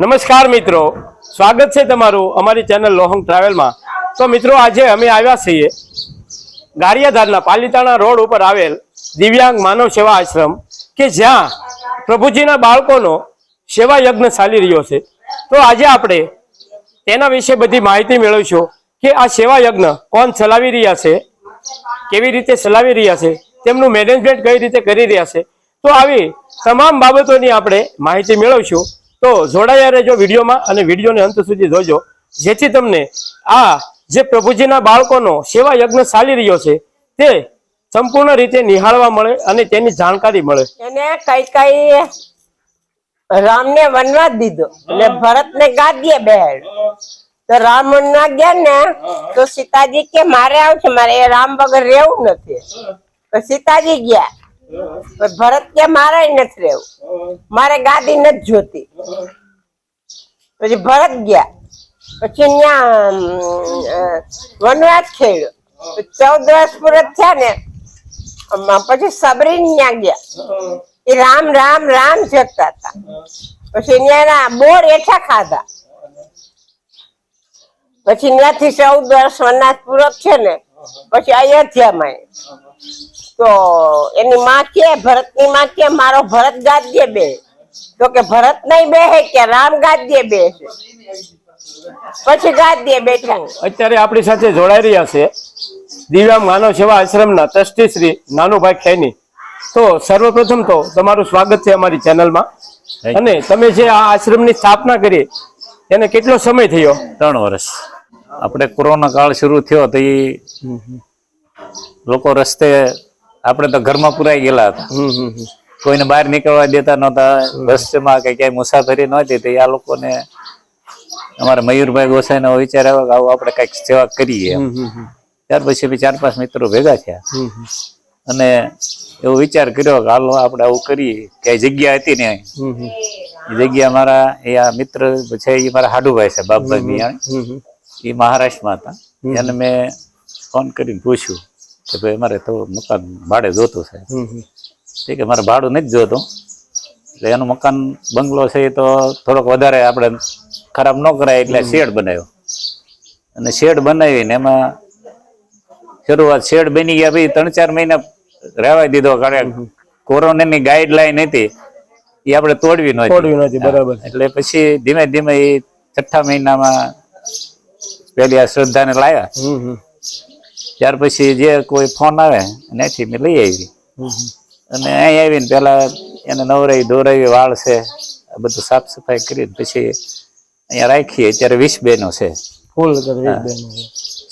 નમસ્કાર મિત્રો. સ્વાગત છે તમારું અમારી ચેનલ લોહંગ ટ્રાવેલમાં. તો મિત્રો, આજે અમે આવ્યા છીએ ગારિયાધારના પાલીતાણા રોડ ઉપર આવેલ દિવ્યાંગ માનવ સેવા આશ્રમ, કે જ્યાં પ્રભુજીના બાળકોનો સેવા યજ્ઞ ચાલી રહ્યો છે. તો આજે આપણે તેના વિશે બધી માહિતી મેળવીશું કે આ સેવા યજ્ઞ કોણ ચલાવી રહ્યા છે, કેવી રીતે ચલાવી રહ્યા છે, તેમનું મેનેજમેન્ટ કઈ રીતે કરી રહ્યા છે. તો આવી તમામ બાબતોની આપણે માહિતી મેળવશું. તો જોડાયા રહેજો વિડીયોમાં અને વિડીયોને અંત સુધી જોજો. જેથી તમને આ જે પ્રભુજીના બાળકોનો સેવા યજ્ઞ ચાલી રહ્યો છે તે સંપૂર્ણ રીતે નિહાળવા મળે અને તેની જાણકારી મળે. એને કઈ કઈ રામને વનવાસ દીધો. એટલે ભરત ને ગાદીએ બેહેડ. તો રામ વનવા ગયા ને તો સીતાજી કે મારે આવશે મારે એ રામ વગર રહેવું નથી. તો સીતાજી ગયા. ભરત કે મારે નથી રહેવું. મારે ગાદી નથી જોતી. પછી ભરત ગયા. પછી ત્યાં વનવાસ ખેડ્યો ચૌદ વર્ષ પૂરા થયા ને પછી સબરી ત્યાં ગયા. એ રામ રામ રામ જગતા હતા. પછી ત્યાંના બોર એઠા ખાધા. પછી ત્યાંથી ચૌદ વર્ષ વનવાસ પૂરો છે ને, પછી અયોધ્યામાં. તો એની માં કે ભરતની માં કે મારો ભરત ગાદ ગાદ્ય બે. તો કે ભરત નહીં બેહે કે રામ ગાદ્ય બેસે. પછી ગાદ્ય બેઠા. અત્યારે આપણી સાથે જોડાઈ રહ્યા છે દિવ્યા માનવ સેવા આશ્રમના ટ્રસ્ટી શ્રી નાનુભાઈ ખેની. તો સર્વપ્રથમ તો તમારું સ્વાગત છે અમારી ચેનલમાં. અને તમે જે આ આશ્રમની સ્થાપના કરી એને કેટલો સમય થયો? ત્રણ વર્ષ. આપણે કોરોના કાળ શરૂ થયો તો એ લોકો રસ્તે આપણે તો ઘરમાં પુરાઈ ગયેલા હતા. કોઈને બહાર નીકળવા દેતા નહોતા. રસ્તેમાં કે ક્યાંય મુસાફરી નહોતી તો આ લોકોને અમારા મયુરભાઈ ગોસાઈનો વિચાર આવ્યો કે આવું આપણે કંઈક સેવા કરીએ. ત્યાર પછી બી ચાર પાંચ મિત્રો ભેગા થયા. અને એવો વિચાર કર્યો કે હાલો આપણે આવું કરીએ. ક્યાંય જગ્યા હતી ને. એ જગ્યા મારા એ આ મિત્ર છે એ મારા હાડુભાઈ છે બાપભાઈ મિયાણી. એ મહારાષ્ટ્રમાં હતા. એને મેં ફોન કરીને પૂછ્યું કે ભાઈ અમારે તો મકાન ભાડે જોતું છે. હમ હમ. તે કે મારે ભાડું નથી જોતું એટલે એનું મકાન બંગલો છે એ તો થોડોક વધારે આપણે ખરાબ ન કરાય એટલે શેડ બનાવ્યો અને શેડ બનાવીને એમાં શરૂઆત શેડ બની ગયા પછી ત્રણ ચાર મહિના રહેવા દીધો કારણ કે કોરોનાની ગાઈડલાઈન હતી એ આપણે તોડવી નહોતી તોડવી નહોતી, બરાબર. એટલે પછી ધીમે ધીમે એ છઠ્ઠા મહિનામાં પેલી આ શ્રદ્ધાને લાવ્યા. ત્યાર પછી જે કોઈ ફોન આવે એનાથી મેં લઈ આવી. અને અહીં આવીને પેલા એને નવરાઈ દોરાવી વાળ છે આ બધું સાફ સફાઈ કરી પછી અહીંયા રાખીએ. અત્યારે વીસ બહેનો છે. ફૂલ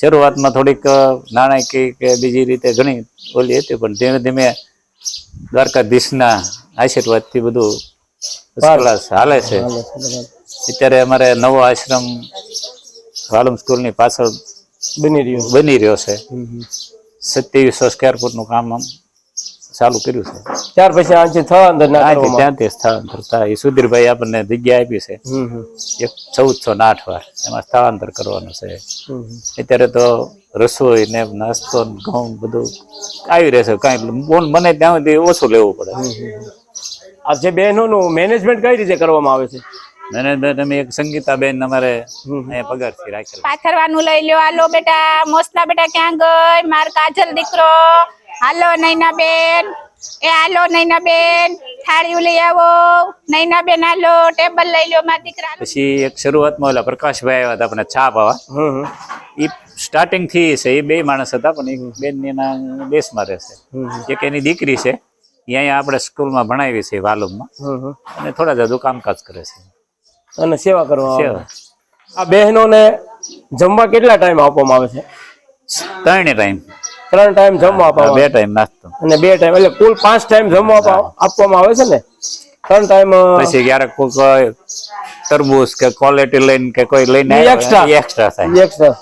શરૂઆતમાં થોડીક નાણાકીય કે બીજી રીતે ઘણી ઓલી હતી પણ ધીમે ધીમે દ્વારકાધીશના આશીર્વાદથી બધું હાલે છે. અત્યારે અમારે નવો આશ્રમ વાલમ સ્કૂલની પાછળ બની રહ્યું બની રહ્યો છે. સત્યાવીસો સ્કવેર ફૂટનું કામ આમ ચાલુ કર્યું છે. ત્યાર પછી આજે સ્થળાંતર ના ત્યાંથી કરવામાં ત્યાંથી સ્થળાંતર થાય સુધીરભાઈ આપણને જગ્યા આપી છે. એક ચૌદસો ને આઠ વાર એમાં સ્થળાંતર કરવાનું છે. અત્યારે તો રસોઈ ને નાસ્તો ઘઉં બધું આવી રહેશે કાંઈ બોન બને ત્યાં સુધી ઓછું લેવું પડે. આ જે બહેનોનું મેનેજમેન્ટ કઈ રીતે કરવામાં આવે છે? મેનેજમેન્ટ અમે એક સંગીતાબેન અમારે અહીંયા પગારથી રાખેલ પાથરવાનું લઈ લ્યો. આલો બેટા મોસલા બેટા ક્યાં ગઈ? માર કાજલ દીકરો. હાલો નૈના બેન એ હાલો નૈના બેન થાળીઓ લઈ આવો. નૈના બેન હાલો ટેબલ લઈ લ્યો મારા દીકરા પછી એક શરૂઆતમાં ઓલા પ્રકાશભાઈ આવ્યા હતા આપણે છાપ આવા. એ સ્ટાર્ટિંગથી છે એ બે માણસ હતા પણ એ બેન એના દેશમાં રહેશે. એક એની દીકરી છે અહીંયા આપણે સ્કૂલમાં ભણાવી છે વાલુમમાં. અને થોડા જાદુ કામકાજ કરે છે. અને સેવા કરવા. આ બહેનોને જમવા કેટલા ટાઈમ આપવામાં આવે છે? ત્રણે ટાઈમ ત્રણ ટાઈમ જમવા અપાવો બે ટાઈમ નાસ્તો. અને બે ટાઈમ એટલે કુલ પાંચ ટાઈમ જમવા આપવા- આપવામાં આવે છે ને? ત્રણ ટાઈમ પછી ક્યારેક કોઈ તરબૂચ કે ક્વોલિટી લઈને કે કોઈ લઈને extra. એક્સ્ટ્રા થાય. એક્સ્ટ્રા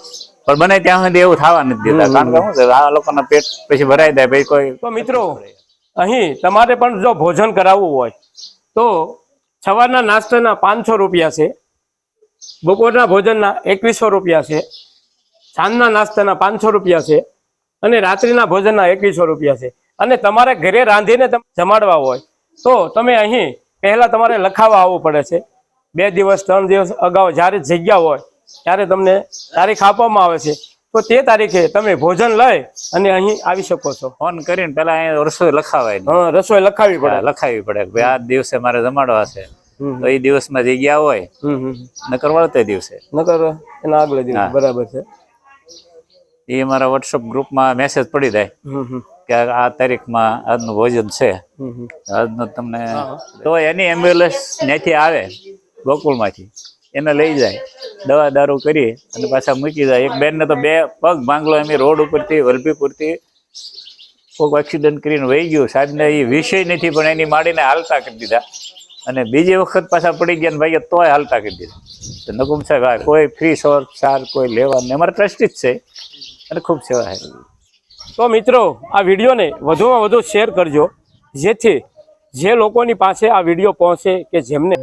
પણ બને ત્યાં સુધી એવું થવા નથી દેતા. કારણ કે આ લોકોના પેટ પછી ભરાઈ જાય પછી કોઈ તો મિત્રો અહીં તમારે પણ જો ભોજન કરાવવું હોય તો સવારના નાસ્તાના પાંચસો રૂપિયા છે બપોરના ભોજનના એકવીસો રૂપિયા છે સાંજના નાસ્તાના પાંચસો રૂપિયા છે અને રાત્રિના ભોજનના એકવીસો રૂપિયા છે. અને તમારે ઘરે રાંધીને જમાડવા હોય તો તમે અહીં પહેલા તમારે લખાવા આવવું પડે છે. બે દિવસ ત્રણ દિવસ અગાઉ જ્યારે જગ્યા હોય ત્યારે તમને તારીખ આપવામાં આવે છે. તો તે તારીખે તમે ભોજન લઈ અને અહીં આવી શકો છો. ફોન કરીને પેલા અહીંયા રસોઈ લખાવાય. હા રસોઈ લખાવી પડે. લખાવી પડે કે ભાઈ આ દિવસે મારે જમાડવા છે. તો એ દિવસમાં જગ્યા હોય નકર વળતે દિવસે. નકર એના આગલા દિવસ બરાબર છે. એ મારા વોટ્સઅપ ગ્રુપમાં મેસેજ પડી જાય કે આ તારીખમાં આજનું ભોજન છે. આજનું તમને તો એની એમ્બ્યુલન્સ ત્યાંથી આવે ગોકુળમાંથી. એને લઈ જાય દવા દારૂ કરી અને પાછા મૂકી જાય. એક બેનને તો બે પગ ભાંગલો એમ રોડ ઉપરથી વલભીપુરથી કોઈક એક્સિડન્ટ કરીને વહી ગયું. સાહેબને એ વિષય નથી પણ એની માડીને હાલતા કરી દીધા. અને બીજી વખત પાછા પડી ગયા ને ભાઈ તોય હાલતા કરી દીધા. તો નકુમ સાહેબ કોઈ ફ્રી સોર સાર કોઈ લેવા નહીં અમારે ટ્રસ્ટી જ છે. અને ખૂબ સેવા તો મિત્રો, આ વિડીયોને વધુમાં વધુ શેર કરજો, જેથી જે લોકોની પાસે આ વીડિયો પહોંચે કે જેમને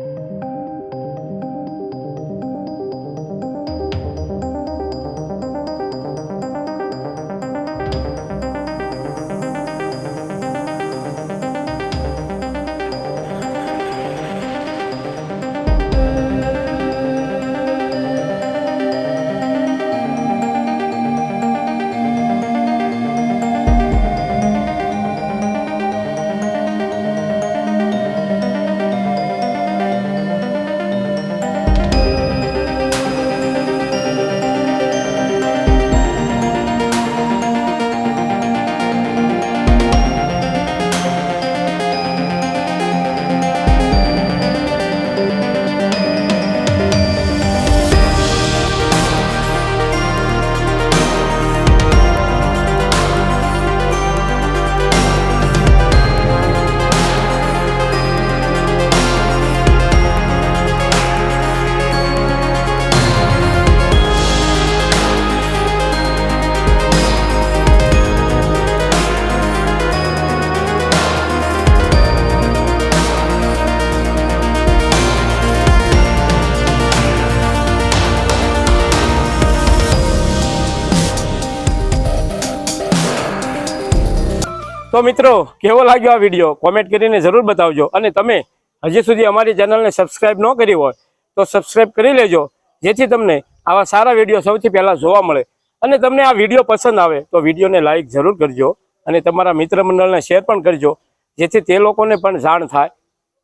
તો મિત્રો, કેવો લાગ્યો આ વીડિયો કોમેન્ટ કરીને જરૂર બતાવજો. અને તમે હજી સુધી અમારી ચેનલને સબસ્ક્રાઈબ ન કરી હોય, તો સબસ્ક્રાઈબ કરી લેજો. જેથી તમને આવા સારા વીડિયો સૌથી પહેલાં જોવા મળે. અને તમને આ વીડિયો પસંદ આવે, તો વિડીયોને લાઇક જરૂર કરજો. અને તમારા મિત્ર મંડળને શેર પણ કરજો. જેથી તે લોકોને પણ જાણ થાય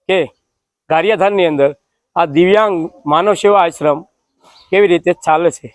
કે ગારિયાધાનની અંદર આ દિવ્યાંગ માનવ સેવા આશ્રમ કેવી રીતે ચાલે છે.